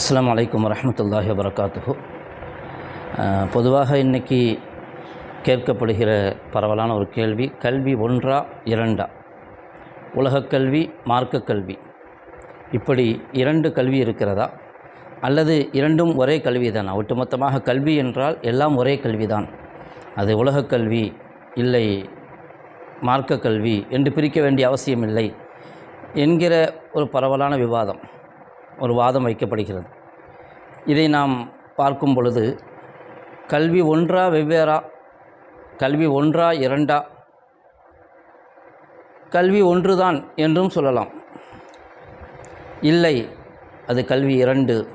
அஸ்லாம் அலைக்கும் வரமத்துல்லாஹி வபரகாத்துஹு பொதுவாக இன்றைக்கி கேட்கப்படுகிற பரவலான ஒரு கேள்வி கல்வி ஒன்றா இரண்டா? உலகக் கல்வி கல்வி. இப்படி இரண்டு கல்வி இருக்கிறதா? அல்லது இரண்டும் ஒரே கல்வி தானா ஒட்டுமொத்தமாக கல்வி என்றால் எல்லாம் ஒரே கல்விதான். அது உலகக்கல்வி இல்லை மார்க்க கல்வி என்று பிரிக்க வேண்டிய அவசியமில்லை என்கிற ஒரு பரவலான விவாதம். ஒரு வாதம் வைக்கப்படுகிறது. இதை நாம் பார்க்கும் பொழுது கல்வி ஒன்றா வெவ்வேறா கல்வி ஒன்றா இரண்டா கல்வி ஒன்றுதான் என்றும் சொல்லலாம். இல்லை அது கல்வி இரண்டு.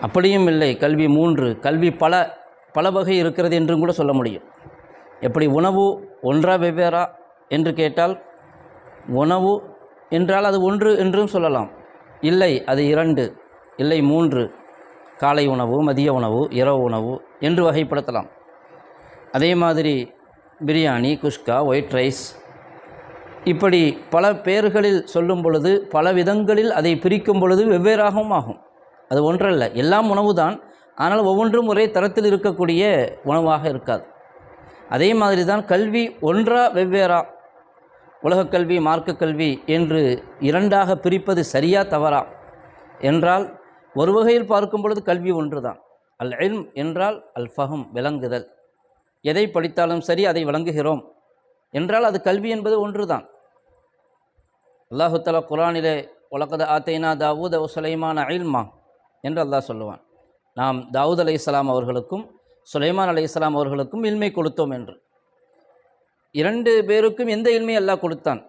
அப்படியும் இல்லை கல்வி மூன்று. கல்வி பல பல வகை இருக்கிறது என்றும் கூட சொல்ல முடியும். எப்படி உணவு ஒன்றா வெவ்வேறா என்று கேட்டால் உணவு என்றால் அது ஒன்று என்றும் சொல்லலாம். இல்லை அது இரண்டு. இல்லை மூன்று. காலை உணவு மதிய உணவு இரவு உணவு என்று வகைப்படுத்தலாம். அதே மாதிரி பிரியாணி குஷ்கா ஒயிட் ரைஸ். இப்படி பல பெயர்களில் சொல்லும் பொழுது பல விதங்களில் அதை பிரிக்கும் பொழுது வெவ்வேறாகவும் ஆகும். அது ஒன்றல்ல எல்லாம் உணவு தான் ஆனால் ஒவ்வொன்றும் ஒரே தரத்தில் இருக்கக்கூடிய உணவாக இருக்காது. அதே மாதிரி தான் கல்வி ஒன்றா வெவ்வேறா உலகக் கல்வி மார்க்க கல்வி என்று இரண்டாக பிரிப்பது சரியா தவறா? என்றால் ஒரு வகையில் பார்க்கும் பொழுது கல்வி ஒன்று தான் அல் இல்ம் என்றால் அல் ஃபஹம் விளங்குதல். எதை படித்தாலும் சரி அதை விளங்குகிறோம். என்றால் அது கல்வி என்பது ஒன்றுதான். அல்லாஹு தலா குரானிலே உலகத ஆத்தைனா தாவூத் சுலைமான அயில்மா என்று அல்லாஹ் சொல்லுவான். நாம் தாவூத் அலை இஸ்லாம் அவர்களுக்கும் சுலைமான் அலை இஸ்லாம் அவர்களுக்கும் இல்மை கொடுத்தோம் என்று. இரண்டு பேருக்கும் எந்த இல்மை அல்லாஹ் கொடுத்தான்.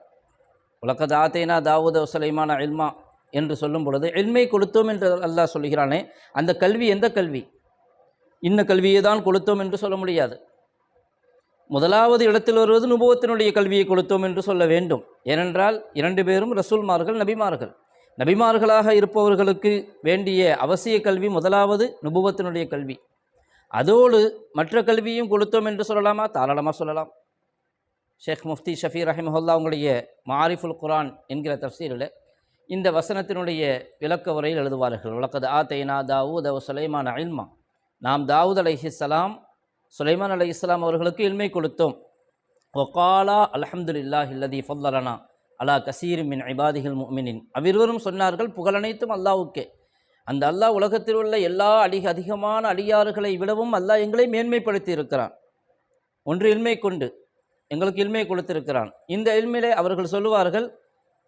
உலக தாத்தேனா தாவூத் சுலைமான இல்மா என்று சொல்லும் பொழுது இல்மை கொடுத்தோம் என்று அல்லாஹ் சொல்கிறானே அந்த கல்வி எந்த கல்வி? இன்ன கல்வியை தான் கொடுத்தோம் என்று சொல்ல முடியாது. முதலாவது இடத்தில் வருவது நுபுவத்தினுடைய கல்வியை கொடுத்தோம் என்று சொல்ல வேண்டும். ஏனென்றால் இரண்டு பேரும் ரசூல்மார்கள் நபிமார்கள். நபிமார்களாக இருப்பவர்களுக்கு வேண்டிய அவசிய கல்வி முதலாவது நுபுவத்தினுடைய கல்வி. அதோடு மற்ற கல்வியும் கொடுத்தோம் என்று சொல்லலாமா? தாராளமாக சொல்லலாம். ஷேக் முஃப்தி ஷஃபி ரஹிமஹுல்லா உங்களுடைய மாரிஃபுல் குரான் என்கிற தஃசீரில் இந்த வசனத்தினுடைய விளக்க உரையில் எழுதுவார்கள். உலகது ஆ தைனா தாவூத் அவ சுலைமான் அயில்மா நாம் தாவூத் அலைஹிஸ்ஸலாம் சுலைமான் அலை இஸ்லாம் அவர்களுக்கு இல்மை கொடுத்தோம். ஒகாலா அல்ஹம்துலில்லாஹ் இல்லதி ஃபல்லலனா அலா கசீர் மின் ஐபாதிகள் முமினின் அவ்விருவரும் சொன்னார்கள் புகழனைத்தும் அல்லாவுக்கே அந்த அல்லாஹ் உலகத்தில் உள்ள எல்லா அதிக அதிகமான அடியாறுகளை விடவும் அல்லாஹ் எங்களை மேன்மைப்படுத்தி இருக்கிறான் ஒன்று இன்மை கொண்டு எங்களுக்கு இல்மை கொடுத்திருக்கிறான். இந்த இல்மையிலே அவர்கள் சொல்லுவார்கள்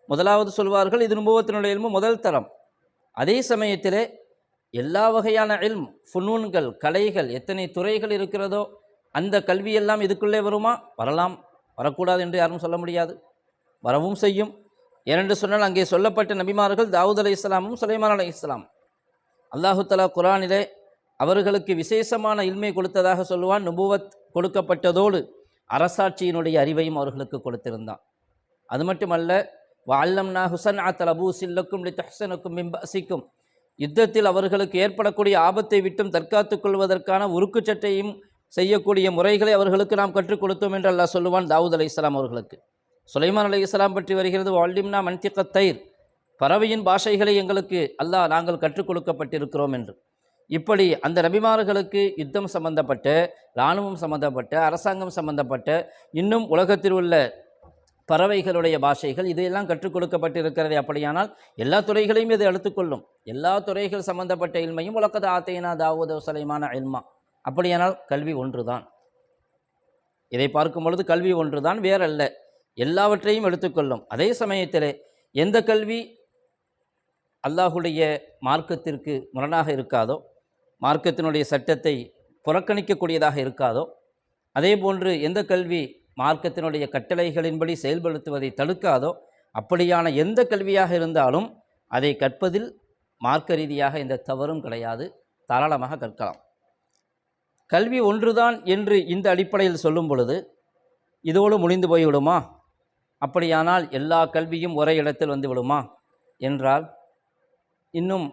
முதலாவது சொல்வார்கள் இது நுபவத்தினுடைய இல்மு முதல் தரம். அதே சமயத்திலே எல்லா வகையான இல்ம் ஃபுனூன்கள் கலைகள் எத்தனை துறைகள் இருக்கிறதோ அந்த கல்வியெல்லாம் இதுக்குள்ளே வருமா? வரலாம். வரக்கூடாது என்று யாரும் சொல்ல முடியாது. வரவும் செய்யும். ஏனென்று சொன்னால் அங்கே சொல்லப்பட்ட நபிமார்கள் தாவூத் அலி இஸ்லாமும் சுலைமான் அலி இஸ்லாம் அல்லாஹு தலா குரானிலே அவர்களுக்கு விசேஷமான இல்மை கொடுத்ததாக சொல்லுவான் நுபுவத் கொடுக்கப்பட்டதோடு. அரசாட்சியினுடைய அறிவையும் அவர்களுக்கு கொடுத்திருந்தான். அது மட்டுமல்ல வல்லம்னா ஹுசன் அத்தல் அபூ சில்லுக்கும் லி மிம்பசிக்கும் யுத்தத்தில் அவர்களுக்கு ஏற்படக்கூடிய ஆபத்தை விட்டும் தற்காத்துக் கொள்வதற்கான உருக்குச்சட்டையும் செய்யக்கூடிய முறைகளை அவர்களுக்கு நாம் கற்றுக் கொடுத்தோம் என்று அல்லாஹ் சொல்லுவான் தாவூத் அலி இஸ்லாம் அவர்களுக்கு. சுலைமான் அலி இஸ்லாம் பற்றி வருகிறது வால்டிம்னா மன்திக்க தயிர். பறவையின் பாஷைகளை எங்களுக்கு அல்லாஹ் நாங்கள் கற்றுக் கொடுக்கப்பட்டிருக்கிறோம் என்று. இப்படி அந்த நபிமார்களுக்கு யுத்தம் சம்பந்தப்பட்டு இராணுவம் சம்பந்தப்பட்டு அரசாங்கம் சம்பந்தப்பட்டு இன்னும் உலகத்தில் உள்ள பறவைகளுடைய பாஷைகள் இதையெல்லாம் கற்றுக் கொடுக்கப்பட்டிருக்கிறது அப்படியானால் எல்லா துறைகளையும் இது எடுத்துக்கொள்ளும் எல்லா துறைகள் சம்பந்தப்பட்ட இல்மையும் உலகத ஆத்தேனா தாவூத சலைமான இல்மா அப்படியானால் கல்வி ஒன்றுதான். இதை பார்க்கும் பொழுது கல்வி ஒன்றுதான் வேறல்ல. எல்லாவற்றையும் எடுத்துக்கொள்ளும் அதே சமயத்திலே எந்த கல்வி அல்லாஹுடைய மார்க்கத்திற்கு முரணாக இருக்காதோ மார்க்கத்தினுடைய சட்டத்தை புறக்கணிக்கக்கூடியதாக இருக்காதோ அதே போன்று எந்த கல்வி மார்க்கத்தினுடைய கட்டளைகளின்படி செயல்படுத்துவதை தடுக்காதோ அப்படியான எந்த கல்வியாக இருந்தாலும் அதை கற்பதில் மார்க்க ரீதியாக எந்த தவறும் கிடையாது. தாராளமாக கற்கலாம். கல்வி ஒன்றுதான் என்று இந்த அடிப்படையில் சொல்லும் பொழுது இதோடு முடிந்து போய்விடுமா? அப்படியானால் எல்லா கல்வியும் ஒரே இடத்தில் வந்து விடுமா? என்றால் இன்னும்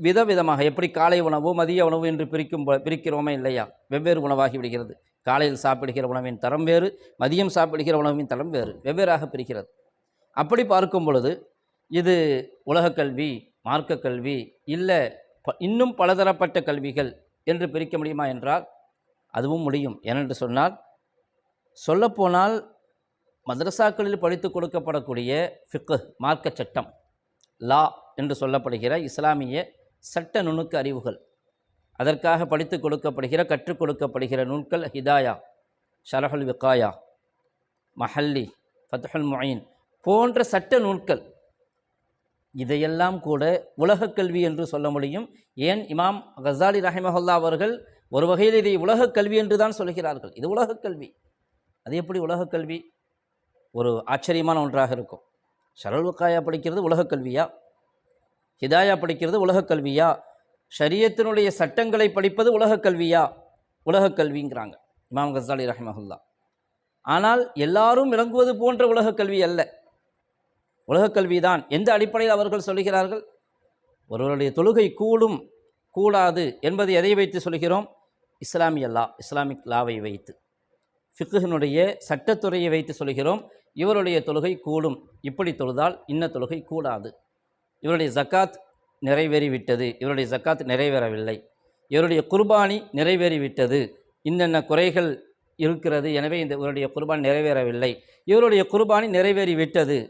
விதவிதமாக எப்படி காலை உணவு மதிய உணவு என்று பிரிக்கும் பிரிக்கிறோமே இல்லையா? வெவ்வேறு உணவாகி விடுகிறது. காலையில் சாப்பிடுகிற உணவின் தரம் வேறு மதியம் சாப்பிடுகிற உணவின் தரம் வேறு வெவ்வேறாக பிரிக்கிறது அப்படி பார்க்கும் பொழுது இது உலகக் கல்வி மார்க்க கல்வி இல்லை ப இன்னும் பலதரப்பட்ட கல்விகள் என்று பிரிக்க முடியுமா என்றால் அதுவும் முடியும். ஏனென்று சொன்னால் சொல்லப்போனால் மதரசாக்களில் படித்து கொடுக்கப்படக்கூடிய ஃபிக்கு மார்க்க சட்டம் லா என்று சொல்லப்படுகிற இஸ்லாமிய சட்ட நுணுக்க அறிவுகள். அதற்காக படித்து கொடுக்கப்படுகிற கற்றுக் கொடுக்கப்படுகிற நூல்கள் ஹிதாயா ஷரஹுல் விகாயா மஹல்லி ஃபத்ஹுல் முயின் போன்ற சட்ட நூல்கள். இதையெல்லாம் கூட உலகக் கல்வி என்று சொல்ல முடியும். ஏன்? இமாம் கசாலி ரஹிமஹல்லா அவர்கள் ஒரு வகையில் இதை உலகக் கல்வி என்று தான் சொல்கிறார்கள். இது உலகக் கல்வி. அது எப்படி உலகக் கல்வி? ஒரு ஆச்சரியமான ஒன்றாக இருக்கும். ஷரல் வக்காயா படிக்கிறது உலகக் கல்வியா? ஹிதாயா படிக்கிறது உலகக் கல்வியா? ஷரியத்தினுடைய சட்டங்களை படிப்பது உலகக் கல்வியா? உலகக் கல்விங்கிறாங்க. இமாம் கசாலி ரஹிமஹுல்லா. ஆனால் எல்லாரும் விளங்குவது போன்ற உலகக் கல்வி அல்ல. உலகக் கல்வி தான் எந்த அடிப்படையில் அவர்கள் சொல்கிறார்கள் ஒருவருடைய தொழுகை கூடும் கூடாது என்பதை எதை வைத்து சொல்கிறோம் இஸ்லாமிய லா இஸ்லாமிக் லாவை வைத்து. ஃபிக்குஹினுடைய சட்டத்துறையை வைத்து சொல்கிறோம் இவருடைய தொழுகை கூடும். இப்படி தொழுதால் இன்ன தொழுகை கூடாது. இவருடைய ஜக்காத் நிறைவேறிவிட்டது இவருடைய ஜக்காத் நிறைவேறவில்லை. இவருடைய குர்பானி நிறைவேறிவிட்டது. இன்னென்ன குறைகள் இருக்கிறது? எனவே இந்த இவருடைய குர்பானி நிறைவேறவில்லை. இவருடைய குர்பானி நிறைவேறிவிட்டது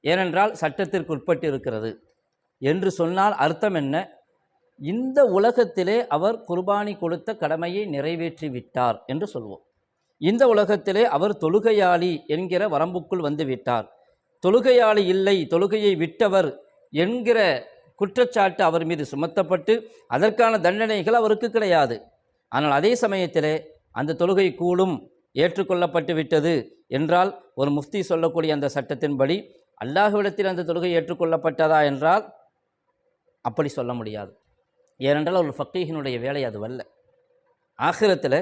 ஏனென்றால் சட்டத்திற்கு உட்பட்டு இருக்கிறது என்று சொன்னால் அர்த்தம் என்ன? இந்த உலகத்திலே அவர் குர்பானி கொடுத்த கடமையை நிறைவேற்றி விட்டார் என்று சொல்வோம். இந்த உலகத்திலே அவர் தொழுகையாளி என்கிற வரம்புக்குள் வந்து விட்டார். தொழுகையாளி இல்லை தொழுகையை விட்டவர் என்கிற குற்றச்சாட்டு அவர் மீது சுமத்தப்பட்டு அதற்கான தண்டனைகள் அவருக்கு கிடையாது. ஆனால் அதே சமயத்திலே அந்த தொழுகை கூடும் ஏற்றுக்கொள்ளப்பட்டு விட்டது என்றால் ஒரு முஃப்தி சொல்லக்கூடிய அந்த சட்டத்தின்படி அல்லாஹ்விடத்தில் அந்த தொழுகை ஏற்றுக்கொள்ளப்பட்டதா என்றால் அப்படி சொல்ல முடியாது. ஏனென்றால் ஒரு ஃபக்கீகனுடைய வேலை அதுவல்ல ஆகிரத்தில்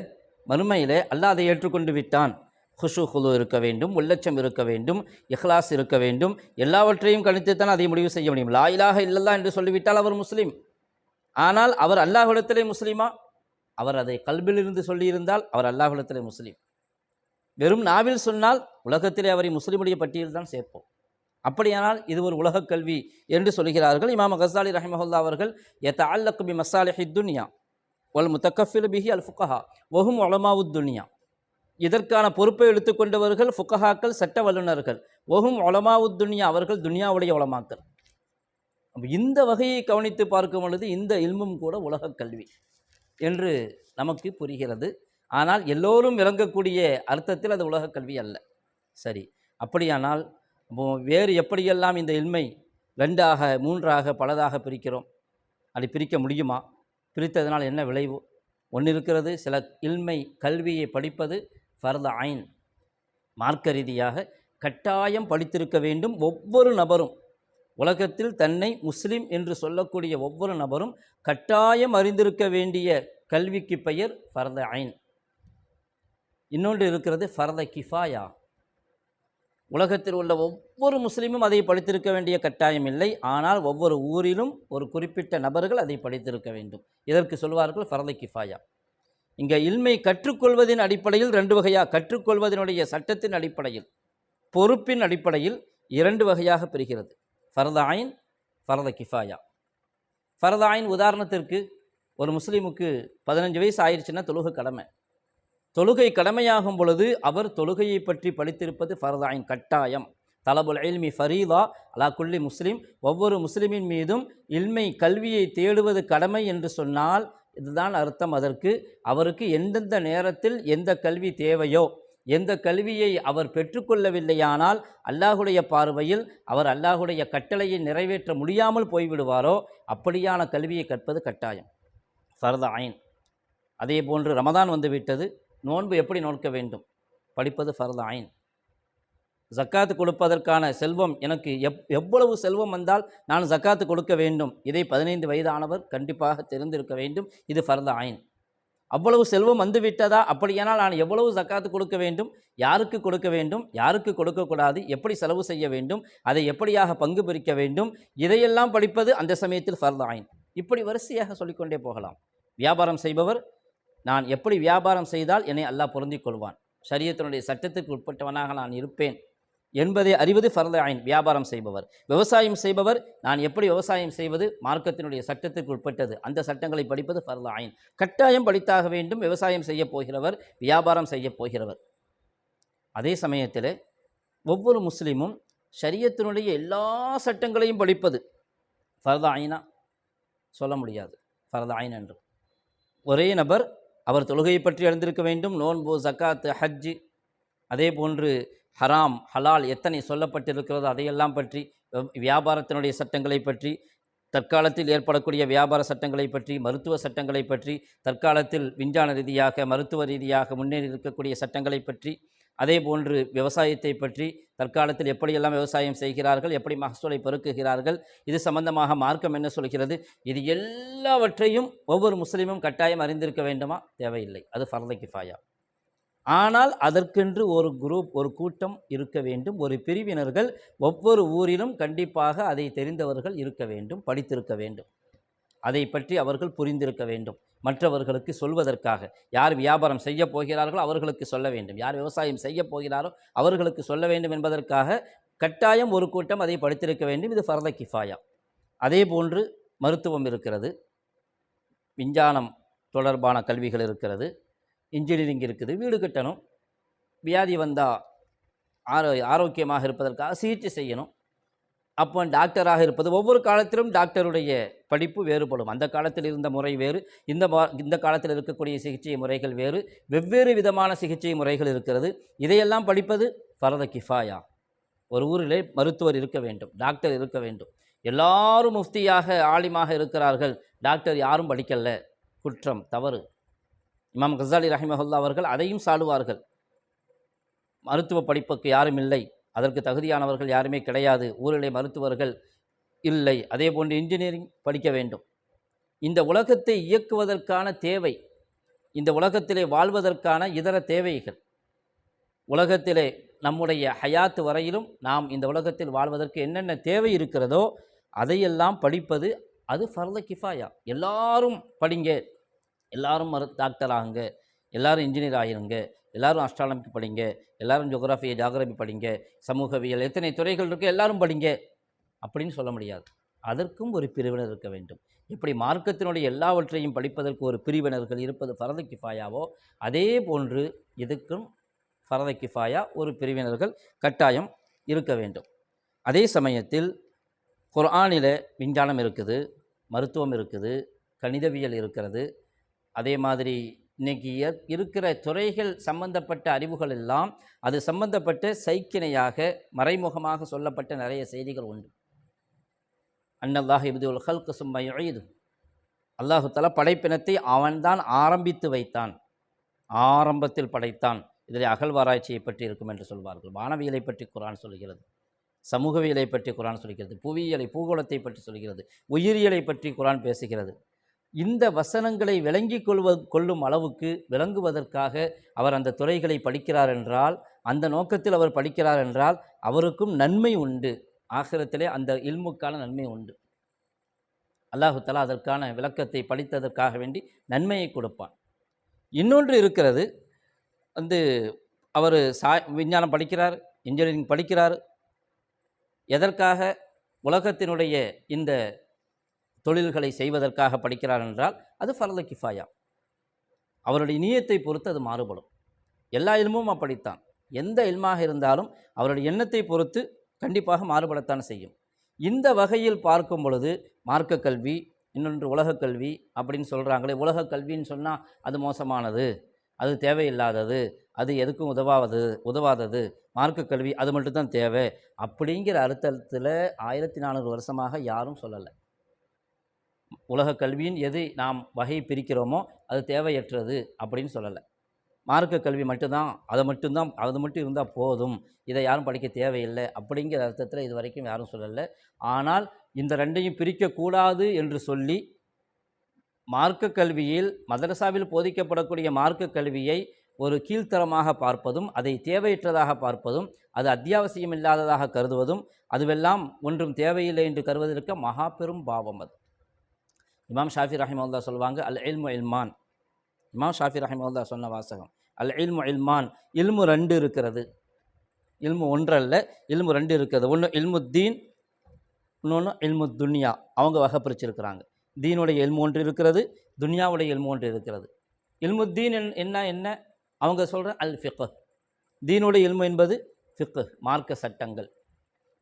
மறுமையிலே அல்லாஹ் அதை ஏற்றுக்கொண்டு விட்டான். ஹுஷு ஹுலு இருக்க வேண்டும் உள்ளச்சம் இருக்க வேண்டும் இஹ்லாஸ் இருக்க வேண்டும். எல்லாவற்றையும் கணித்துத்தான் அதை முடிவு செய்ய முடியும். லா இலாஹ இல்லல்லா என்று சொல்லிவிட்டால் அவர் முஸ்லீம். ஆனால் அவர் அல்லாஹ்விடத்திலே முஸ்லீமா? அவர் அதை கல்பிலிருந்து சொல்லியிருந்தால் அவர் அல்லாஹ்விடத்திலே முஸ்லீம். வெறும் நாவில் சொன்னால் உலகத்திலே அவரை முஸ்லீமுடைய பட்டியல் தான் சேர்ப்போம். அப்படியானால் இது ஒரு உலகக் கல்வி என்று சொல்கிறார்கள். இமாம் கசாலி ரஹிமஹுல்லா அவர்கள் எத்த அல்லக்கு பி மசாலிஹி துன்யா ஒல் முத்தக்கஃபில் பிஹி அல் ஃபுகஹா ஒஹும் ஒலமாவுத் துன்யா. இதற்கான பொறுப்பை எடுத்துக்கொண்டவர்கள் ஃபுக்கஹாக்கள் சட்ட வல்லுநர்கள். ஒகும் ஒலமாவுத் துன்யா அவர்கள் துன்யாவுடைய உலமாக்கள். அப்போ இந்த வகையை கவனித்து பார்க்கும் பொழுது இந்த இல்மும் கூட உலகக் கல்வி என்று நமக்கு புரிகிறது. ஆனால் எல்லோரும் விளங்கக்கூடிய அர்த்தத்தில் அது உலகக் கல்வி அல்ல. சரி அப்படியானால் வேறு எப்படியெல்லாம் இந்த இல்மை ரெண்டாக மூன்றாக பலதாக பிரிக்கிறோம்? அப்படி பிரிக்க முடியுமா? பிரித்ததனால் என்ன விளைவு? ஒன்று இருக்கிறது சில இல்மை கல்வியை படிப்பது ஃபர்த ஐன் மார்க்க ரீதியாக கட்டாயம் படித்திருக்க வேண்டும் ஒவ்வொரு நபரும். உலகத்தில் தன்னை முஸ்லீம் என்று சொல்லக்கூடிய ஒவ்வொரு நபரும் கட்டாயம் அறிந்திருக்க வேண்டிய கல்விக்கு பெயர் ஃபர்த ஐன் இன்னொன்று இருக்கிறது ஃபர்த கிஃபாயா. உலகத்தில் உள்ள ஒவ்வொரு முஸ்லீமும் அதை படித்திருக்க வேண்டிய கட்டாயம் இல்லை. ஆனால் ஒவ்வொரு ஊரிலும் ஒரு குறிப்பிட்ட நபர்கள் அதை படித்திருக்க வேண்டும். இதற்கு சொல்வார்கள் ஃபர்த கிஃபாயா. இங்கே இல்மை கற்றுக்கொள்வதின் அடிப்படையில் ரெண்டு வகையாக கற்றுக்கொள்வதனுடைய சட்டத்தின் அடிப்படையில் பொறுப்பின் அடிப்படையில் இரண்டு வகையாக பிரிகிறது. ஃபரதாயின் ஃபரத கிஃபாயா. ஃபரதாயின் உதாரணத்திற்கு ஒரு முஸ்லீமுக்கு பதினஞ்சு வயசு ஆயிடுச்சுன்னா தொழுக கடமை. தொழுகை கடமையாகும் பொழுது அவர் தொழுகையை பற்றி படித்திருப்பது ஃபர்தாயின் கட்டாயம். தலபுல் இல்மி ஃபரீதா அலா குல்லி முஸ்லீம். ஒவ்வொரு முஸ்லிமின் மீதும் இல்மை கல்வியை தேடுவது கடமை என்று சொன்னால் இதுதான் அர்த்தம். அதற்கு அவருக்கு எந்தெந்த நேரத்தில் எந்த கல்வி தேவையோ எந்த கல்வியை அவர் பெற்றுக்கொள்ளவில்லையானால் அல்லாஹுடைய பார்வையில் அவர் அல்லாஹுடைய கட்டளையை நிறைவேற்ற முடியாமல் போய்விடுவாரோ அப்படியான கல்வியை கற்பது கட்டாயம். ஃபர்த ஐன். அதே போன்று ரமதான் வந்துவிட்டது. நோன்பு எப்படி நோக்க வேண்டும்? படிப்பது ஃபர்த ஐன். ஜக்காத்து கொடுப்பதற்கான செல்வம் எனக்கு எப் எவ்வளவு செல்வம் வந்தால் நான் ஜக்காத்து கொடுக்க வேண்டும். இதை பதினைந்து வயதானவர் கண்டிப்பாக தெரிந்திருக்க வேண்டும். இது ஃபர்த ஆயின். அவ்வளவு செல்வம் வந்துவிட்டதா அப்படியானால் நான் எவ்வளவு ஜக்காத்து கொடுக்க வேண்டும்? யாருக்கு கொடுக்க வேண்டும்? யாருக்கு கொடுக்கக்கூடாது எப்படி செலவு செய்ய வேண்டும்? அதை எப்படியாக பங்கு பிரிக்க வேண்டும்? இதையெல்லாம் படிப்பது அந்த சமயத்தில் ஃபர்த ஆயின். இப்படி வரிசையாக சொல்லிக்கொண்டே போகலாம். வியாபாரம் செய்பவர் நான் எப்படி வியாபாரம் செய்தால் என்னை அல்லாஹ் பொருந்திக் கொள்வான். சரியத்தினுடைய சட்டத்துக்கு உட்பட்டவனாக நான் இருப்பேன். என்பதை அறிவது ஃபர்த ஆயின் வியாபாரம் செய்பவர். விவசாயம் செய்பவர் நான் எப்படி விவசாயம் செய்வது? மார்க்கத்தினுடைய சட்டத்திற்கு உட்பட்டது. அந்த சட்டங்களை படிப்பது ஃபர்த ஆயின். கட்டாயம் படித்தாக வேண்டும் விவசாயம் செய்ய போகிறவர் வியாபாரம் செய்ய போகிறவர். அதே சமயத்தில் ஒவ்வொரு முஸ்லீமும் ஷரியத்தினுடைய எல்லா சட்டங்களையும் படிப்பது ஃபர்த ஐனா சொல்ல முடியாது. ஃபர்த ஆயின் என்று. ஒரே நபர் அவர் தொழுகையை பற்றி அறிந்திருக்க வேண்டும். நோன்பு சக்காத்து ஹஜ்ஜு அதே போன்று ஹராம் ஹலால் எத்தனை சொல்லப்பட்டிருக்கிறதோ அதையெல்லாம் பற்றி வியாபாரத்தினுடைய சட்டங்களை பற்றி தற்காலத்தில் ஏற்படக்கூடிய வியாபார சட்டங்களை பற்றி மருத்துவ சட்டங்களை பற்றி தற்காலத்தில் விஞ்ஞான ரீதியாக மருத்துவ ரீதியாக முன்னேறி இருக்கக்கூடிய சட்டங்களை பற்றி அதே போன்று விவசாயத்தை பற்றி தற்காலத்தில் எப்படியெல்லாம் விவசாயம் செய்கிறார்கள் எப்படி மகசூலை பெருக்குகிறார்கள் இது சம்பந்தமாக மார்க்கம் என்ன சொல்கிறது இது எல்லாவற்றையும் ஒவ்வொரு முஸ்லீமும் கட்டாயம் அறிந்திருக்க வேண்டுமா? தேவையில்லை. அது ஃபர்த கிஃபாயா. ஆனால் அதற்கென்று ஒரு குரூப் ஒரு கூட்டம் இருக்க வேண்டும். ஒரு பிரிவினர்கள் ஒவ்வொரு ஊரிலும் கண்டிப்பாக அதை தெரிந்தவர்கள் இருக்க வேண்டும் படித்திருக்க வேண்டும். அதை பற்றி அவர்கள் புரிந்திருக்க வேண்டும். மற்றவர்களுக்கு சொல்வதற்காக. யார் வியாபாரம் செய்ய போகிறார்களோ அவர்களுக்கு சொல்ல வேண்டும். யார் விவசாயம் செய்ய போகிறாரோ அவர்களுக்கு சொல்ல வேண்டும் என்பதற்காக கட்டாயம் ஒரு கூட்டம் அதை படித்திருக்க வேண்டும். இது ஃபர்த கிஃபாயா. அதே போன்று மருத்துவம் இருக்கிறது. விஞ்ஞானம் தொடர்பான கல்விகள் இருக்கிறது. இன்ஜினியரிங் இருக்குது. வீடு கட்டணும். வியாதி வந்தால் ஆரோ ஆரோக்கியமாக இருப்பதற்காக சிகிச்சை செய்யணும். அப்போ டாக்டராக இருப்பது ஒவ்வொரு காலத்திலும் டாக்டருடைய படிப்பு வேறுபடும். அந்த காலத்தில் இருந்த முறை வேறு. இந்த மா- இந்த காலத்தில் இருக்கக்கூடிய சிகிச்சை முறைகள் வேறு. வெவ்வேறு விதமான சிகிச்சை முறைகள் இருக்கிறது. இதையெல்லாம் படிப்பது ஃபரத கிஃபாயா. ஒரு ஊரிலே மருத்துவர் இருக்க வேண்டும். டாக்டர் இருக்க வேண்டும். எல்லாரும் முஃப்தியாக ஆலிமாக இருக்கிறார்கள். டாக்டர் யாரும் படிக்கல. குற்றம் தவறு. இமாம் கசாலி ரஹிமஹுல்லா அவர்கள் அதையும் சாடுவார்கள் மருத்துவ படிப்புக்கு யாரும் இல்லை. அதற்கு தகுதியானவர்கள் யாருமே கிடையாது. ஊரிலே மருத்துவர்கள் இல்லை. அதே போன்று இன்ஜினியரிங் படிக்க வேண்டும். இந்த உலகத்தை இயக்குவதற்கான தேவை இந்த உலகத்திலே வாழ்வதற்கான இதர தேவைகள். உலகத்திலே நம்முடைய ஹயாத்து வரையிலும் நாம் இந்த உலகத்தில் வாழ்வதற்கு என்னென்ன தேவை இருக்கிறதோ அதையெல்லாம் படிப்பது அது ஃபர்த கிஃபாயா. எல்லாரும் படிங்க. எல்லாரும் மரு டாக்டர் ஆகுங்க. எல்லாரும் இன்ஜினியர் ஆகிருங்க எல்லாரும் அஸ்ட்ரானமிக்கு படிங்க. எல்லாரும் ஜோகிராஃபி ஜாகிரபி படிங்க. சமூகவியல் எத்தனை துறைகள் இருக்குது எல்லாரும் படிங்க. அப்படின்னு சொல்ல முடியாது. அதற்கும் ஒரு பிரிவினர் இருக்க வேண்டும். எப்படி மார்க்கத்தினுடைய எல்லாவற்றையும் படிப்பதற்கு ஒரு பிரிவினர்கள் இருப்பது ஃபரத கிஃபாயாவோ அதே போன்று இதுக்கும் ஃபரத கிஃபாயா ஒரு பிரிவினர்கள் கட்டாயம் இருக்க வேண்டும். அதே சமயத்தில் குரானில் விஞ்ஞானம் இருக்குது மருத்துவம் இருக்குது கணிதவியல் இருக்கிறது அதே மாதிரி இன்னைக்கு இருக்கிற துறைகள் சம்பந்தப்பட்ட அறிவுகள் எல்லாம் அது சம்பந்தப்பட்ட சைக்கிணையாக மறைமுகமாக சொல்லப்பட்ட நிறைய செய்திகள் உண்டு. அன்னல்லாஹ் இப்துல் ஹல்கு சும்மா யுஈது. அல்லாஹு தலா படைப்பினத்தை அவன்தான் ஆரம்பித்து வைத்தான். ஆரம்பத்தில் படைத்தான். இதில் அகழ்வாராய்ச்சியை பற்றி இருக்கும் என்று சொல்வார்கள். வானவியலை பற்றி குரான் சொல்கிறது. சமூகவியலை பற்றி குரான் சொல்கிறது. புவியியலை பூகோளத்தை பற்றி சொல்கிறது. உயிரியலை பற்றி குரான் பேசுகிறது. இந்த வசனங்களை விளங்கி கொள்வ கொள்ளும் அளவுக்கு விளங்குவதற்காக அவர் அந்த துறைகளை படிக்கிறார் என்றால் அந்த நோக்கத்தில் அவர் படிக்கிறார் என்றால் அவருக்கும் நன்மை உண்டு. ஆகிரத்திலே அந்த இல்முக்கான நன்மை உண்டு. அல்லாஹு தலா அதற்கான விளக்கத்தை படித்ததற்காக வேண்டி நன்மையை கொடுப்பான். இன்னொன்று இருக்கிறது. வந்து அவர் சா விஞ்ஞானம் படிக்கிறார் இன்ஜினியரிங் படிக்கிறார். எதற்காக? உலகத்தினுடைய இந்த தொழில்களை செய்வதற்காக படிக்கிறார் என்றால் அது ஃபர்த கிஃபாயா. அவருடைய நீயத்தை பொறுத்து அது மாறுபடும். எல்லா இல்மும் அப்படித்தான். எந்த இல்மாக இருந்தாலும் அவருடைய எண்ணத்தை பொறுத்து கண்டிப்பாக மாறுபடத்தான் செய்யும். இந்த வகையில் பார்க்கும் பொழுது மார்க்க கல்வி இன்னொன்று உலகக் கல்வி அப்படின்னு சொல்கிறாங்களே உலகக் கல்வின்னு சொன்னால் அது மோசமானது அது தேவையில்லாதது அது எதுக்கும் உதவாதது உதவாதது மார்க்க கல்வி அது மட்டும்தான் தேவை அப்படிங்கிற அர்த்தத்தில் ஆயிரத்தி நானூறு வருஷமாக யாரும் சொல்லலை. உலக கல்வியின் எது நாம் வகை பிரிக்கிறோமோ அது தேவையற்றது அப்படின்னு சொல்லலை. மார்க்க கல்வி மட்டும்தான் அதை மட்டும்தான் அது மட்டும் இருந்தால் போதும். இதை யாரும் படிக்க தேவையில்லை அப்படிங்கிற அர்த்தத்தில் இது வரைக்கும் யாரும் சொல்லலை. ஆனால் இந்த ரெண்டையும் பிரிக்கக்கூடாது என்று சொல்லி மார்க்க கல்வியில் மதரசாவில் போதிக்கப்படக்கூடிய மார்க்க கல்வியை ஒரு கீழ்த்தரமாக பார்ப்பதும் அதை தேவையற்றதாக பார்ப்பதும் அது அத்தியாவசியம் இல்லாததாக கருதுவதும் அதுவெல்லாம் ஒன்றும் தேவையில்லை என்று கருவதற்கு மகா பெரும் பாவம் அது. இமாம் ஷாஃபி ரஹிமல்லா சொல்லுவாங்க அல் இல்மு இல்மான். இமாம் ஷாஃபி ரஹிமல்லா சொன்ன வாசகம் அல் இல்மு இல்மான். இல்மு ரெண்டு இருக்கிறது. இல்மு ஒன்றல்ல இல்மு ரெண்டு இருக்கிறது. ஒன்று இல்முத்தீன் இன்னொன்று இல்மு துன்யா அவங்க வகை பிரிச்சிருக்கிறாங்க தீனுடைய இல்மு ஒன்று இருக்கிறது துன்யாவுடைய இல்மு ஒன்று இருக்கிறது. இல்முத்தீன் என்- என்ன என்ன? அவங்க சொல்கிற அல் ஃபிக்கு தீனுடைய இல்மு என்பது ஃபிக்கு மார்க்க சட்டங்கள்.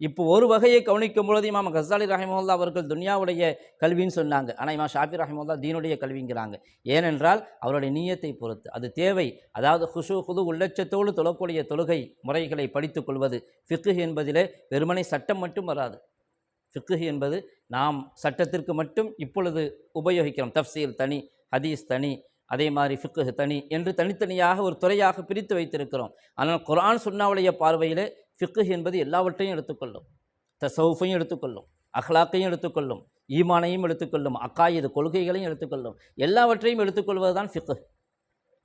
இப்போ ஒரு வகையை கவனிக்கும் பொழுது இமாம் கசாலி ரஹிமஹுல்லா அவர்கள் துன்யாவுடைய கல்வின்னு சொன்னாங்க. ஆனால் இமாம் ஷாஃபி ரஹிமஹுல்லா தீனுடைய கல்விங்கிறாங்க. ஏனென்றால் அவருடைய நீயத்தை பொறுத்து அது தேவை. அதாவது ஹுஷு ஹுது உள்ளச்சத்தோடு தொழக்கூடிய தொழுகை முறைகளை படித்துக்கொள்வது ஃபிக்கு என்பதிலே வெறுமனை சட்டம் மட்டும் வராது. ஃபிக்கு என்பது நாம் சட்டத்திற்கு மட்டும் இப்பொழுது உபயோகிக்கிறோம். தஃப்சீர் தனி ஹதீஸ் தனி அதே மாதிரி ஃபிக்கு தனி என்று தனித்தனியாக ஒரு துறையாக பிரித்து வைத்திருக்கிறோம். ஆனால் குரான் சுன்னாவுடைய பார்வையிலே ஃபிக்கு என்பது எல்லாவற்றையும் எடுத்துக்கொள்ளும். தசவுஃபையும் எடுத்துக்கொள்ளும். அஹ்லாக்கையும் எடுத்துக்கொள்ளும். ஈமானையும் எடுத்துக்கொள்ளும். அக்காயுது கொள்கைகளையும் எடுத்துக்கொள்ளும். எல்லாவற்றையும் எடுத்துக்கொள்வது தான் ஃபிக்கு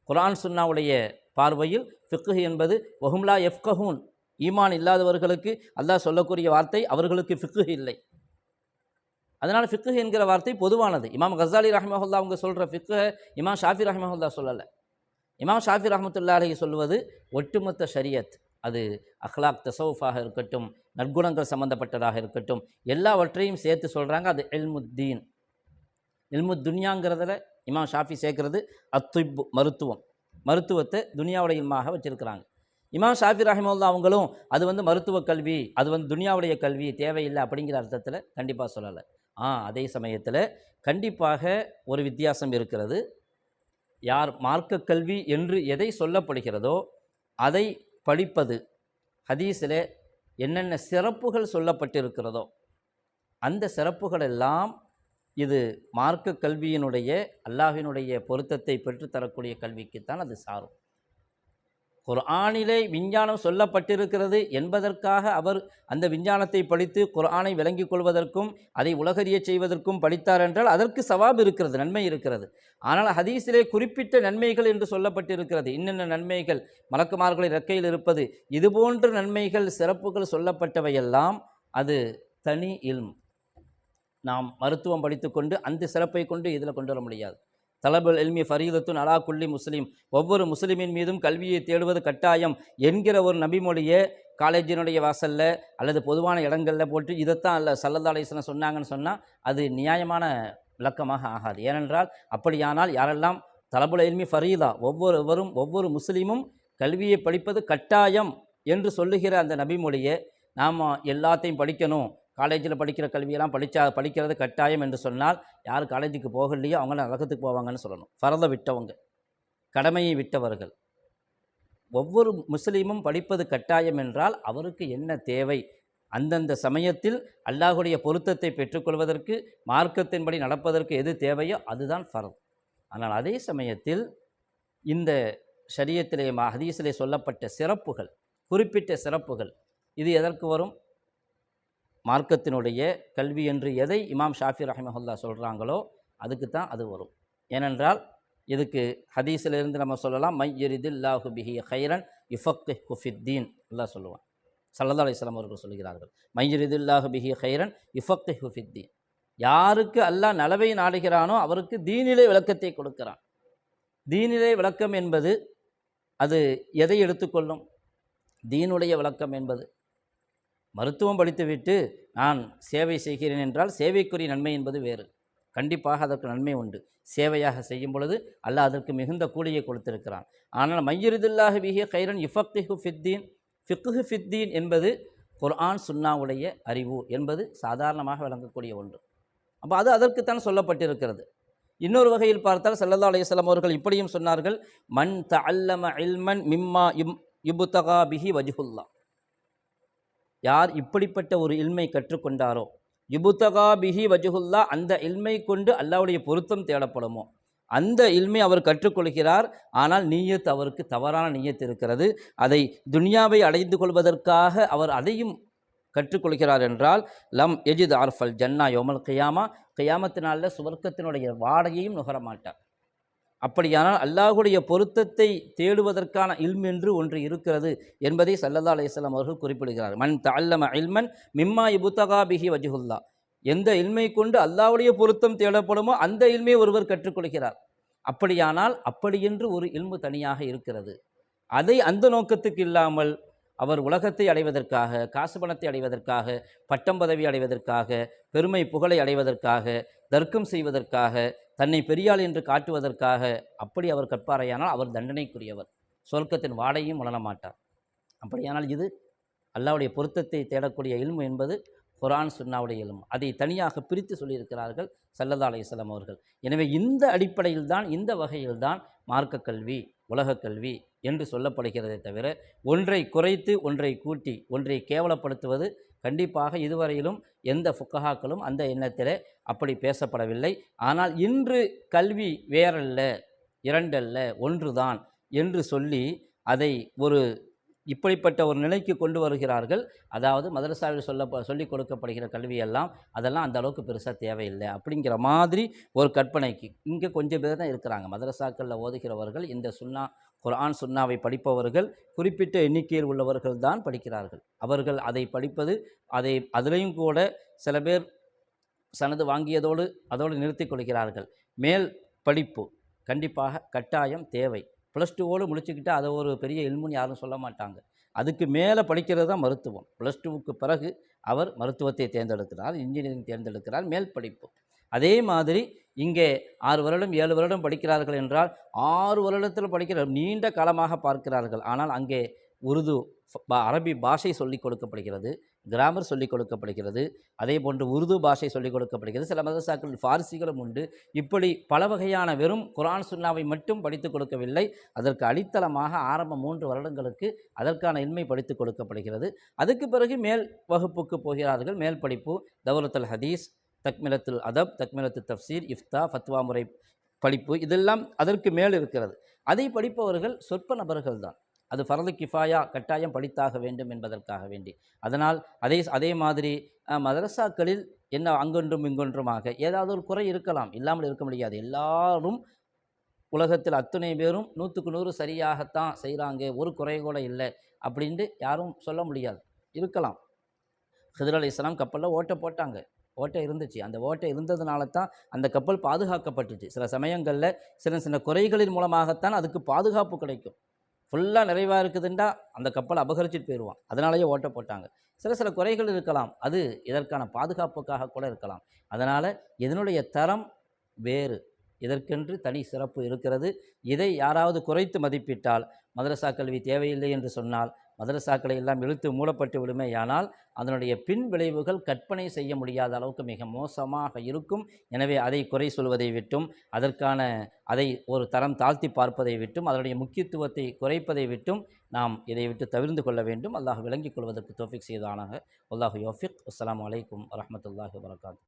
குரான் சுன்னாவுடைய பார்வையில் ஃபிக்கு என்பது வஹும்லா எஃப்கஹூன் ஈமான் இல்லாதவர்களுக்கு அல்லாஹ் சொல்லக்கூடிய வார்த்தை அவர்களுக்கு ஃபிக்கு இல்லை. அதனால் ஃபிக்கு என்கிற வார்த்தை பொதுவானது. இமாம் கசாலி ரஹமஹுல்லா அவங்க சொல்கிற ஃபிக்கு இமாம் ஷாஃபி ரஹமஹுல்லா சொல்லலை. இமாம் ஷாஃபி ரஹமத்துல்லா அலைஹி சொல்வது ஒட்டுமொத்த ஷரியத். அது அஹ்லாக் தசவுஃபாக இருக்கட்டும் நற்குணங்கள் சம்பந்தப்பட்டதாக இருக்கட்டும் எல்லாவற்றையும் சேர்த்து சொல்கிறாங்க அது எல்முத்தீன் இல்மு துன்யாங்கிறதுல இமாம் ஷாஃபி சேர்க்கறது அத்துப் மருத்துவம். மருத்துவத்தை துனியாவுடைய இல்மாக வச்சுருக்கிறாங்க. இமாம் ஷாஃபி ரஹிமுல்லா அவங்களும் அது வந்து மருத்துவ கல்வி அது வந்து துனியாவுடைய கல்வி தேவையில்லை அப்படிங்கிற அர்த்தத்தில் கண்டிப்பாக சொல்லலை. ஆ அதே சமயத்தில் கண்டிப்பாக ஒரு வித்தியாசம் இருக்கிறது. யார் மார்க்க கல்வி என்று எதை சொல்லப்படுகிறதோ அதை படிப்பது ஹதீஸில் என்னென்ன சிறப்புகள் சொல்லப்பட்டிருக்கிறதோ அந்த சிறப்புகள் எல்லாம் இது மார்க்க கல்வியினுடைய அல்லாஹினுடைய பொருத்தத்தை பெற்றுத்தரக்கூடிய கல்விக்குத்தான் அது சாரும். குர்ஆனிலே விஞ்ஞானம் சொல்லப்பட்டிருக்கிறது என்பதற்காக அவர் அந்த விஞ்ஞானத்தை படித்து குர்ஆனை விளங்கிக் கொள்வதற்கும் அதை உலகறிய செய்வதற்கும் படித்தார் என்றால் அதற்கு சவாப் இருக்கிறது நன்மை இருக்கிறது. ஆனால் ஹதீஸிலே குறிப்பிட்ட நன்மைகள் என்று சொல்லப்பட்டிருக்கிறது. இன்னென்ன நன்மைகள்? மலக்குமார்களின் ரெக்கையில் இருப்பது. இதுபோன்ற நன்மைகள் சிறப்புகள் சொல்லப்பட்டவையெல்லாம் அது தனி இல்ம். நாம் மருத்துவம் படித்துக்கொண்டு அந்த சிறப்பை கொண்டு இதில் கொண்டு வர முடியாது. தலபல் எல்மி ஃபரீதத்துன் அலா குல்லி முஸ்லீம். ஒவ்வொரு முஸ்லீமின் மீதும் கல்வியை தேடுவது கட்டாயம் என்கிற ஒரு நபிமொழியை காலேஜினுடைய வாசலில் அல்லது பொதுவான இடங்களில் போட்டு இதைத்தான் அல்ல சல்லல்லா அலிஸ்லாம் சொன்னாங்கன்னு சொன்னால் அது நியாயமான விளக்கமாக ஆகாது. ஏனென்றால் அப்படியானால் யாரெல்லாம் தலபுல் எல்மி ஃபரீதா ஒவ்வொருவரும் ஒவ்வொரு முஸ்லீமும் கல்வியை படிப்பது கட்டாயம் என்று சொல்லுகிற அந்த நபிமொழியை நாம் எல்லாத்தையும் படிக்கணும். காலேஜில் படிக்கிற கல்வியெல்லாம் படித்தா படிக்கிறது கட்டாயம் என்று சொன்னால் யார் காலேஜுக்கு போகலையோ அவங்கள நரகத்துக்கு போவாங்கன்னு சொல்லணும். ஃபரதை விட்டவங்க கடமையை விட்டவர்கள். ஒவ்வொரு முஸ்லீமும் படிப்பது கட்டாயம் என்றால் அவருக்கு என்ன தேவை? அந்தந்த சமயத்தில் அல்லாஹுடைய பொருத்தத்தை பெற்றுக்கொள்வதற்கு மார்க்கத்தின்படி நடப்பதற்கு எது தேவையோ அதுதான் ஃபரத் ஆனால் அதே சமயத்தில் இந்த ஷரியத்திலே ஹதீஸிலே சொல்லப்பட்ட சிறப்புகள் குறிப்பிட்ட சிறப்புகள் இது எதற்கு வரும்? மார்க்கத்தினுடைய கல்வி என்று எதை இமாம் ஷாஃபி ரஹிமஹுல்லா சொல்கிறாங்களோ அதுக்கு தான் அது வரும். ஏனென்றால் இதுக்கு ஹதீஸிலிருந்து நம்ம சொல்லலாம் மை எரிதில்லாஹு பிஹி ஹைரன் இஃபக்கு ஹுஃபித்தீன் எல்லாம் சொல்லுவான். சல்லல்லா அலிஸ்லாம் அவர்கள் சொல்கிறார்கள் மை எரிதில்லாஹு பிஹி ஹைரன் இஃபக்கு ஹுஃபித்தீன் யாருக்கு அல்லாஹ் நலவை நாடுகிறானோ அவருக்கு தீனிலே விளக்கத்தை கொடுக்கிறான். தீனிலே விளக்கம் என்பது அது எதை எடுத்துக்கொள்ளும்? தீனுடைய விளக்கம் என்பது. மருத்துவம் படித்துவிட்டு நான் சேவை செய்கிறேன் என்றால் சேவைக்குரிய நன்மை என்பது வேறு. கண்டிப்பாக அதற்கு நன்மை உண்டு. சேவையாக செய்யும் பொழுது அல்லாஹ் அதற்கு மிகுந்த கூலியை கொடுத்திருக்கிறான். ஆனால் மையருதுல்லாஹ் பிஹி கைரன் இஃபக்திஹு ஃபித்தீன் ஃபிக்குஹு ஃபித்தீன் என்பது குர்ஆன் சுன்னாவுடைய அறிவு என்பது சாதாரணமாக விளங்கக்கூடிய ஒன்று. அப்போ அது அதற்குத்தான் சொல்லப்பட்டிருக்கிறது. இன்னொரு வகையில் பார்த்தால் சல்லல்லா அலையம் அவர்கள் இப்படியும் சொன்னார்கள் மன் அல்லம இல்மன் மிம்மா இம் இபுத்தகா பிஹி வஜ்ஹுல்லா யார் இப்படிப்பட்ட ஒரு இல்மை கற்றுக்கொண்டாரோ? யுபுத்தகா பிஹி வஜுகுல்லா அந்த இல்மை கொண்டு அல்லாவுடைய பொருத்தம் தேடப்படுமோ? அந்த இல்மை அவர் கற்றுக்கொள்கிறார். ஆனால் நீயத் அவருக்கு தவறான நீயத் இருக்கிறது. அதை துனியாவை அடைந்து கொள்வதற்காக அவர் அதையும் கற்றுக்கொள்கிறார் என்றால் லம் எஜித் ஆர்ஃபல் ஜன்னா யோமல் கையாமா கையாமத்தினால சுவர்க்கத்தினுடைய வாடகையும் நுகர மாட்டார் அப்படியானால் அல்லாஹுடைய பொருத்தத்தை தேடுவதற்கான இல்ம் என்று ஒன்று இருக்கிறது என்பதை சல்லல்லா அலையம் அவர்கள் குறிப்பிடுகிறார். மன் தல்லம இல்மன் மிம்மா இபுத்தகா பிஹி வஜுகுல்லா எந்த இல்மை கொண்டு அல்லாவுடைய பொருத்தம் தேடப்படுமோ அந்த இல்மை ஒருவர் கற்றுக்கொள்கிறார். அப்படியானால் அப்படியென்று ஒரு இல்மு தனியாக இருக்கிறது. அதை அந்த நோக்கத்துக்கு இல்லாமல் அவர் உலகத்தை அடைவதற்காக காசு பணத்தை அடைவதற்காக பட்டம் பதவி அடைவதற்காக பெருமை புகழை அடைவதற்காக தர்க்கம் செய்வதற்காக தன்னை பெரியாள் என்று காட்டுவதற்காக அப்படி அவர் கற்பாரையானால் அவர் தண்டனைக்குரியவர். சொர்க்கத்தின் வாடையும் உணர மாட்டார் அப்படியானால் இது அல்லாவுடைய பொருத்தத்தை தேடக்கூடிய இல்மு என்பது குரான் சுன்னாவுடைய இல்மு. அதை தனியாக பிரித்து சொல்லியிருக்கிறார்கள் சல்லதா அலையம் அவர்கள். எனவே இந்த அடிப்படையில் தான் இந்த வகையில் தான் மார்க்க கல்வி உலகக் கல்வி என்று சொல்லப்படுகிறதே தவிர ஒன்றை குறைத்து ஒன்றை கூட்டி ஒன்றை கேவலப்படுத்துவது கண்டிப்பாக இதுவரையிலும் எந்த ஃபுக்கஹாக்களும் அந்த எண்ணத்தில் அப்படி பேசப்படவில்லை. ஆனால் இன்று கல்வி வேறல்ல இரண்டல்ல ஒன்றுதான் என்று சொல்லி அதை ஒரு இப்படிப்பட்ட ஒரு நிலைக்கு கொண்டு வருகிறார்கள். அதாவது மதரசாவில் சொல்ல சொல்லிக் கொடுக்கப்படுகிற கல்வியெல்லாம் அதெல்லாம் அந்த அளவுக்கு பெருசாக தேவையில்லை. அப்படிங்கிற மாதிரி ஒரு கற்பனைக்கு இங்கே கொஞ்சம் பேர் தான் இருக்கிறாங்க. மதரசாக்களில் ஓதுகிறவர்கள் இந்த சுண்ணா குரான் சுன்னாவை படிப்பவர்கள் குறிப்பிட்ட எண்ணிக்கையில் உள்ளவர்கள் தான் படிக்கிறார்கள். அவர்கள் அதை படிப்பது அதை அதிலையும் கூட சில பேர் சனது வாங்கியதோடு அதோடு நிறுத்தி கொள்கிறார்கள். மேல் படிப்பு கண்டிப்பாக கட்டாயம் தேவை. ப்ளஸ் டூவோடு முடிச்சுக்கிட்டால் அதை ஒரு பெரிய இல்முன்னு யாரும் சொல்ல மாட்டாங்க. அதுக்கு மேலே படிக்கிறது தான் மருத்துவம். ப்ளஸ் டூவுக்கு பிறகு அவர் மருத்துவத்தை தேர்ந்தெடுக்கிறார் இன்ஜினியரிங் தேர்ந்தெடுக்கிறார் மேல் படிப்பு. அதே மாதிரி இங்கே ஆறு வருடம் ஏழு வருடம் படிக்கிறார்கள் என்றால் ஆறு வருடத்தில் படிக்கிற நீண்ட காலமாக பார்க்கிறார்கள். ஆனால் அங்கே உருது அரபி பாஷை சொல்லிக் கொடுக்கப்படுகிறது கிராமர் சொல்லிக் கொடுக்கப்படுகிறது அதே போன்று உருது பாஷை சொல்லிக் கொடுக்கப்படுகிறது. சில மதரசாக்கள் ஃபார்சிகளும் உண்டு. இப்படி பல வகையான வெறும் குரான் சுன்னாவை மட்டும் படித்துக் கொடுக்கவில்லை. அதற்கு அடித்தளமாக ஆரம்ப மூன்று வருடங்களுக்கு அதற்கான இன்மை படித்துக் கொடுக்கப்படுகிறது. அதுக்கு பிறகு மேல் வகுப்புக்கு போகிறார்கள். மேல் படிப்பு தௌலத்துல் ஹதீஸ் தக்மிலத்துல் அதப் தக்மிலத்து தஃப்சீர் இஃப்தா ஃபத்வா முறை படிப்பு இதெல்லாம் அதற்கு மேல் இருக்கிறது. அதை படிப்பவர்கள் சொற்ப நபர்கள் தான் அது ஃபரது கிஃபாயா கட்டாயம் படித்தாக வேண்டும் என்பதற்காக வேண்டி. அதனால் அதே அதே மாதிரி மதரசாக்களில் என்ன அங்கொன்றும் இங்கொன்றுமாக ஏதாவது ஒரு குறை இருக்கலாம். இல்லாமல் இருக்க முடியாது. எல்லாரும் உலகத்தில் அத்தனை பேரும் நூற்றுக்கு நூறு சரியாகத்தான் செய்கிறாங்க ஒரு குறை கூட இல்லை அப்படின்ட்டு யாரும் சொல்ல முடியாது. இருக்கலாம். ஹிதர் அலி இஸ்லாம் கப்பலில் ஓட்ட போட்டாங்க. ஓட்டை இருந்துச்சு. அந்த ஓட்டை இருந்ததுனால தான் அந்த கப்பல் பாதுகாக்கப்பட்டுச்சு. சில சமயங்களில் சின்ன சின்ன குறைகளின் மூலமாகத்தான் அதுக்கு பாதுகாப்பு கிடைக்கும். ஃபுல்லாக நிறைவாக இருக்குதுண்டா அந்த கப்பல் அபகரிச்சிட்டு போயிடுவான் அதனாலேயே ஓட்டை போட்டாங்க. சில சில குறைகள் இருக்கலாம். அது இதற்கான பாதுகாப்புக்காக கூட இருக்கலாம். அதனால் இதனுடைய தரம் வேறு. இதற்கென்று தனி சிறப்பு இருக்கிறது. இதை யாராவது குறைத்து மதிப்பிட்டால் மதரசா கல்வி தேவையில்லை என்று சொன்னால் மதரசாக்களை எல்லாம் இழுத்து மூடப்பட்டு விடுமேயானால் அதனுடைய பின் விளைவுகள் கற்பனை செய்ய முடியாத அளவுக்கு மிக மோசமாக இருக்கும். எனவே அதை குறை சொல்வதை விட்டும் அதற்கான அதை ஒரு தரம் தாழ்த்தி பார்ப்பதை விட்டும் அதனுடைய முக்கியத்துவத்தை குறைப்பதை விட்டும் நாம் இதை விட்டு தவிர்ந்து கொள்ள வேண்டும். அல்லாஹ் விளங்கிக் கொள்வதற்கு தோஃபிக் செய்தானாக. அல்லாஹ் யோஃபிக். அஸ்லாம் வலைக்கம் வரமத்துல்லாஹி வரகாத்து